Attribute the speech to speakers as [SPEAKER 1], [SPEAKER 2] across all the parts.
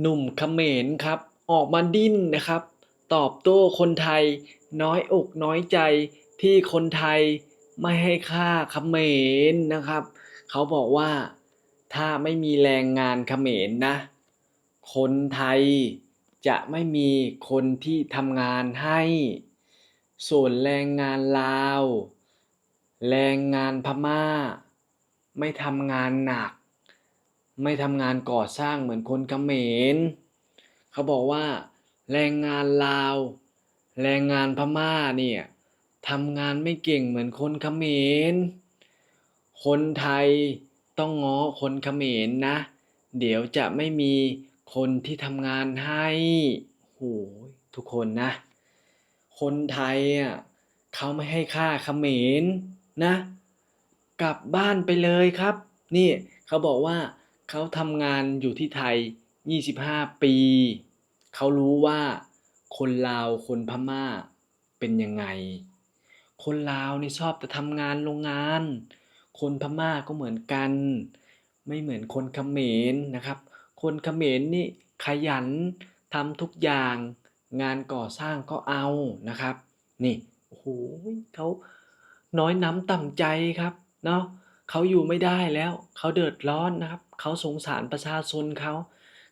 [SPEAKER 1] หนุ่มเขมรครับ ออกมาดิ้นนะครับ ตอบโต้คนไทย น้อยอกน้อยใจที่คนไทยไม่ให้ค่าเขมรนะครับ เขาบอกว่าถ้าไม่มีแรงงานเขมรนะ คนไทยจะไม่มีคนที่ทำงานให้ ส่วนแรงงานลาว แรงงานพม่า ไม่ทำงานหนัก ไม่ทำงานก่อสร้างเหมือนคนเขมรเขาบอกว่า แรงงานลาว แรงงานพม่าเนี่ยทำงานไม่เก่งเหมือนคนเขมร คนไทยต้องง้อคนเขมรนะ เดี๋ยวจะไม่มีคนที่ทำงานให้โหยทุกคนนะ คนไทยอะเขาไม่ให้ค่าเขมรนะ กลับบ้านไปเลยครับ นี่เขาบอกว่า เขาทำงานอยู่ที่ไทย 25 ปี เขารู้ว่าคนลาวคนพม่าเป็นยังไง คนลาวนี่ชอบแต่ทำงานโรงงาน คนพม่าก็เหมือนกัน ไม่เหมือนคนเขมรนะครับ คนเขมรนี่ขยันทำทุกอย่างงานก่อสร้างก็เอานะครับ นี่โอ้โหเขาน้อยน้ำต่ำใจครับเนาะ เขาอยู่ไม่ได้แล้ว เขาเดือดร้อนนะครับ เขาสงสารประชาชนเขา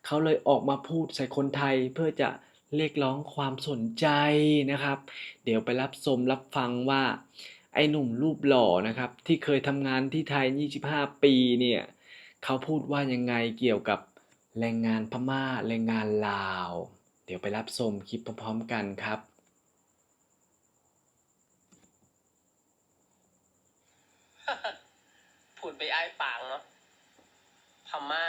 [SPEAKER 1] เขาเลยออกมาพูดใส่คนไทยเพื่อจะเรียกร้องความสนใจนะครับ เดี๋ยวไปรับชมรับฟังว่า ไอ้หนุ่มรูปหล่อนะครับ ที่เคยทำงานที่ไทย 25 ปีเนี่ย เขาพูดว่ายังไงเกี่ยวกับแรงงานพม่าแรงงานลาว เดี๋ยวไปรับชมคลิปพร้อมๆกันครับ
[SPEAKER 2] พูด ไปอ้ายปากเนาะพม่า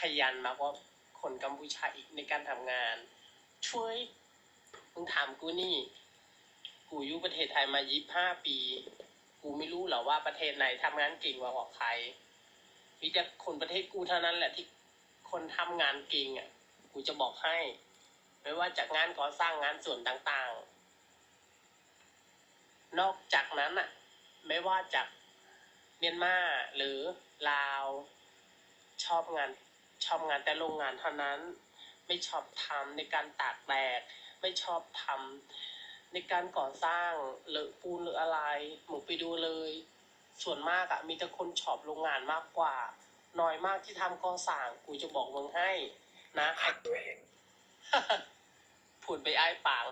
[SPEAKER 2] ขยันมากว่าคนกัมพูชาอีกในการทำงาน ช่วยมึงถามกูนี่ กูอยู่ประเทศไทยมายี่ห้าปี กูไม่รู้หรอว่าประเทศไหนทำงานเก่งกว่าใครมีแต่คนประเทศกูเท่านั้นแหละที่คนทำงานเก่งอะ กูจะบอกให้ ไม่ว่าจากงานก่อสร้างงานส่วนต่างๆ นอกจากนั้นอะ ไม่ว่าจาก เมียนมาหรือลาวชอบงานชอบงานแต่โรงงานเท่านั้น ไม่ชอบทำในการตากแดดไม่ชอบทำในการก่อสร้างหรือปูนหรืออะไรหมูไปดูเลย ส่วนมากอะมีแต่คนชอบโรงงานมากกว่า น้อยมากที่ทำก่อสร้างกูจะบอกมึงให้ นะไอ้
[SPEAKER 1] ตัวเอง
[SPEAKER 2] พูดไปไอ้ปาก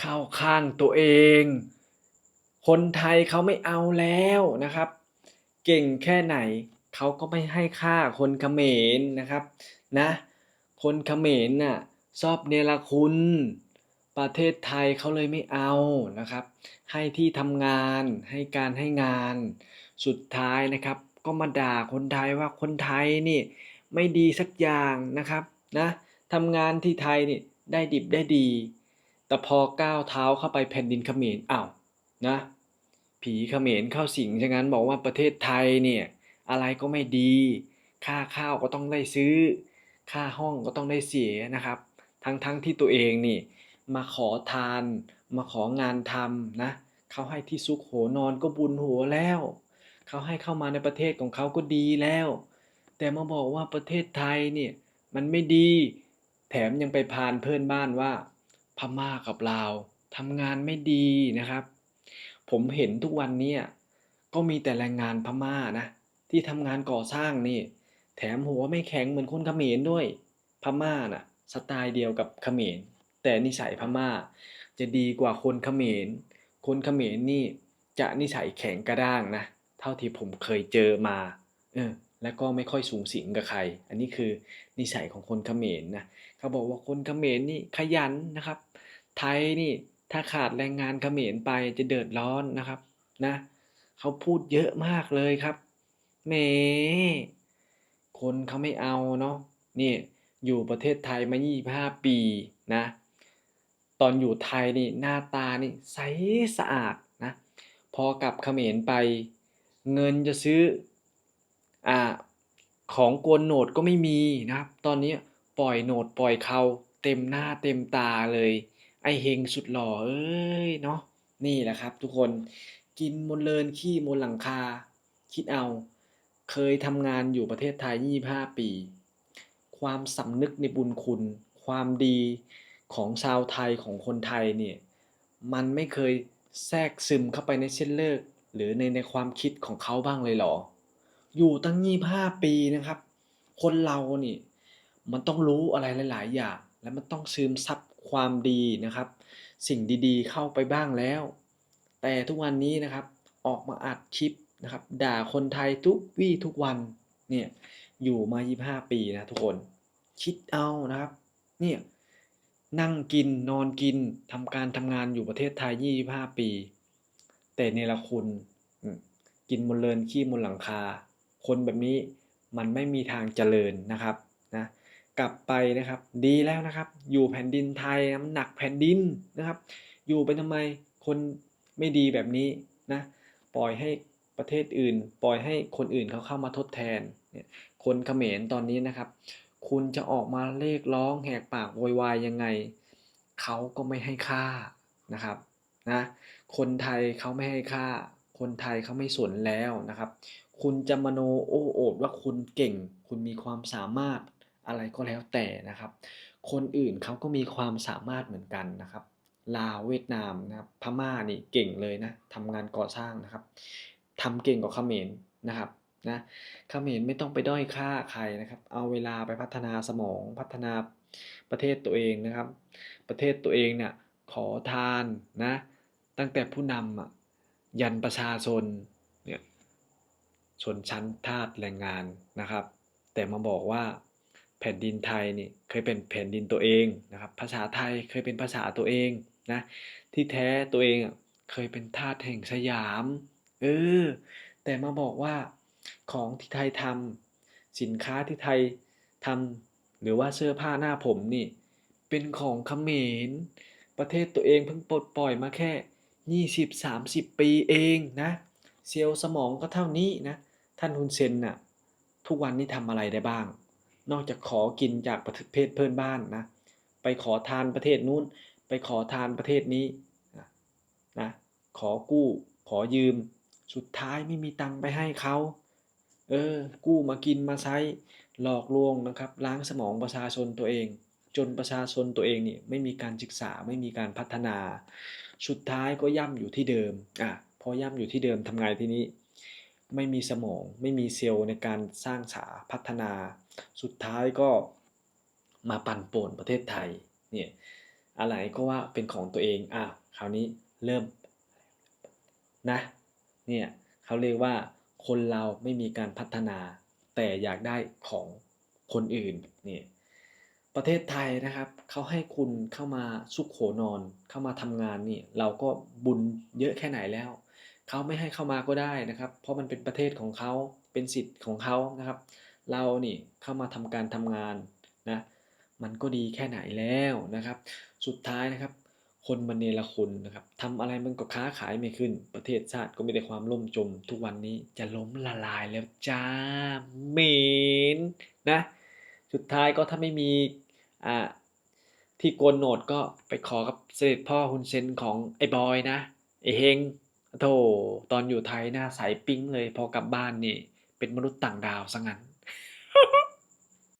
[SPEAKER 1] เข้าข้างตัวเอง คนไทยเขาไม่เอาแล้วนะครับ เก่งแค่ไหนเขาก็ไม่ให้ค่าคนเขมรนะครับนะคนเขมรน่ะชอบเนรคุณ ประเทศไทยเขาเลยไม่เอานะครับ ให้ที่ทำงานให้การให้งานสุดท้ายนะครับ ก็มาด่าคนไทยว่าคนไทยนี่ไม่ดีสักอย่างนะครับนะทำงานที่ไทยนี่ได้ดิบได้ดี แต่พอก้าวเท้าเข้าไปแผ่นดินเขมรอ้าวนะ ผีเขมรเข้าสิงฉะนั้นบอกว่าประเทศไทยเนี่ยอะไรก็ไม่ดี ค่าข้าวก็ต้องได้ซื้อ ค่าห้องก็ต้องได้เสียนะครับ ทั้งทั้งที่ตัวเองนี่มาขอทาน มาของานทำนะเขาให้ที่ซุกโหนอนก็บุญหัวแล้ว เขาให้เข้ามาในประเทศของเขาก็ดีแล้ว แต่มาบอกว่าประเทศไทยเนี่ยมันไม่ดี แถมยังไปพานเพื่อนบ้านว่าพม่ากับลาวทำงานไม่ดีนะครับ ผมเห็นทุกวันเนี้ก็มีแต่แรงงานพม่านะที่ทำงานก่อสร้างนี่ แถมหัวไม่แข็งเหมือนคนเขมรด้วย พม่าน่ะสไตล์เดียวกับเขมร แต่นิสัยพม่า จะดีกว่าคนเขมร คนเขมรนี่จะนิสัยแข็งกระด้างนะ เท่าที่ผมเคยเจอมาเออแล้วก็ไม่ค่อยสูงสิงกับใคร อันนี้คือนิสัยของคนเขมรนะเขาบอกว่าคนเขมรนี่ขยันนะครับ ไทยนี่ ถ้าขาดแรงงานเขมรไปจะเดือดร้อนนะครับ นะเขาพูดเยอะมากเลยครับแหมคนเขาไม่เอาเนาะนี่อยู่ประเทศไทยมา 25 ปีนะ ตอนอยู่ไทยนี่หน้าตานี่ใสสะอาดนะ พอกลับเขมรไป เงินจะซื้ออ่าของโกนโหนดก็ไม่มีนะครับ ตอนนี้ปล่อยโหนดปล่อยเขาเต็มหน้าเต็มตาเลย ไอเฮงสุดหล่อเอ้ยเนาะนี่แหละครับ ทุกคนกินบนเลินขี้บนหลังคา คิดเอา เคยทำงานอยู่ประเทศไทย 25 ปี ความสำนึกในบุญคุณ ความดีของชาวไทยของคนไทยเนี่ยมันไม่เคยแทรกซึมเข้าไปในเส้นเลือดหรือในในความคิดของเขาบ้างเลยเหรอ อยู่ตั้ง25ปีนะครับ คนเรานี่ มันต้องรู้อะไรหลาย ๆ อย่าง และมันต้องซึมซับ ความดีนะครับ สิ่งดีๆ เข้าไปบ้างแล้ว แต่ทุกวันนี้นะครับออกมาอัดคลิปนะครับ ด่าคนไทยทุกวี่ทุกวันเนี่ยอยู่มา 25 ปีนะทุกคนคิดเอานะครับเนี่ยนั่งกินนอนกินทำการทำงานอยู่ประเทศไทย 25 ปี แต่เนรคุณกินบนเรือนขี้บนหลังคา คนแบบนี้มันไม่มีทางเจริญนะครับนะ กลับไปนะครับ ดีแล้วนะครับ อยู่แผ่นดินไทยน้ำหนักแผ่นดินนะครับ อยู่ไปทำไมคนไม่ดีแบบนี้นะปล่อยให้ประเทศอื่น ปล่อยให้คนอื่นเขาเข้ามาทดแทนเนี่ยคนเขมรตอนนี้นะครับ คุณจะออกมาเรียกร้องแหกปากโวยวายยังไงเขาก็ไม่ให้ค่านะครับนะคนไทยเขาไม่ให้ค่า คนไทยเขาไม่สนแล้วนะครับ คุณจะมโนโอ้โอดว่าคุณเก่ง คุณมีความสามารถ อะไรก็แล้วแต่นะครับ คนอื่นเขาก็มีความสามารถเหมือนกันนะครับ ลาวเวียดนามนะครับพม่านี่เก่งเลยนะทำงานก่อสร้างนะครับทำเก่งกว่าเขมรนะครับนะเขมรไม่ต้องไปด้อยค่าใครนะครับ เอาเวลาไปพัฒนาสมองพัฒนาประเทศตัวเองนะครับ ประเทศตัวเองเนี่ยขอทานนะ ตั้งแต่ผู้นำอะยันประชาชนเนี่ยชนชั้นทาสแรงงานนะครับ แต่มาบอกว่า ผ่นดินไทยนี่เคยเป็นแผ่นดินตัวเองนะครับ ภาษาไทยเคยเป็นภาษาตัวเองนะ ที่แท้ตัวเองอะเคยเป็นทาสแห่งสยาม เออ แต่มาบอกว่าของที่ไทยทำสินค้าที่ไทยทำหรือว่าเสื้อผ้าหน้าผมนี่ เป็นของเขมร ประเทศตัวเองเพิ่งปลดปล่อยมาแค่ 20-30 ปีเองนะ เซลล์สมองก็เท่านี้นะ ท่านฮุนเซนน่ะ ทุกวันนี้ทำอะไรได้บ้าง นอกจากขอกินจากประเทศเพื่อนบ้านนะ ไปขอทานประเทศนู้น ไปขอทานประเทศนี้นะนะขอกู้ขอยืม สุดท้ายไม่มีตังค์ไปให้เขา เออ กู้มากินมาใช้หลอกลวงนะครับ ล้างสมองประชาชนตัวเอง จนประชาชนตัวเองนี่ไม่มีการศึกษาไม่มีการพัฒนา สุดท้ายก็ย่ำอยู่ที่เดิม อะ พอย่ำอยู่ที่เดิมทำไงทีนี้ ไม่มีสมอง ไม่มีเซลล์ในการสร้างสาพัฒนา สุดท้ายก็มาปั่นป่วนประเทศไทยเนี่ยอะไรก็ว่าเป็นของตัวเองอะคราวนี้เริ่มนะเนี่ยเขาเรียกว่าคนเราไม่มีการพัฒนา แต่อยากได้ของคนอื่นเนี่ยประเทศไทยนะครับเขาให้คุณเข้ามาสุขโขนอนเข้ามาทำงานนี่เราก็บุญเยอะแค่ไหนแล้ว เขาไม่ให้เข้ามาก็ได้นะครับ เพราะมันเป็นประเทศของเขาเป็นสิทธิ์ของเขานะครับ เรานี่เข้ามาทำการทำงานนะมันก็ดีแค่ไหนแล้วนะครับ สุดท้ายนะครับ คนมันเนรคุณนะครับทำอะไรมันก็ค้าขายไม่ขึ้น ประเทศชาติก็มีแต่ความล่มจม ทุกวันนี้จะล้มละลายแล้วจ้าเมนนะสุดท้ายก็ถ้าไม่มีอ่าที่โกนโหนดก็ไปขอกับเสด็จพ่อฮุนเซนของไอ้บอยนะไอ้เฮง โธ่ตอนอยู่ไทยหน้าใสปิ๊งเลยพอกลับบ้านนี่ เป็นมนุษย์ต่างดาวซะงั้น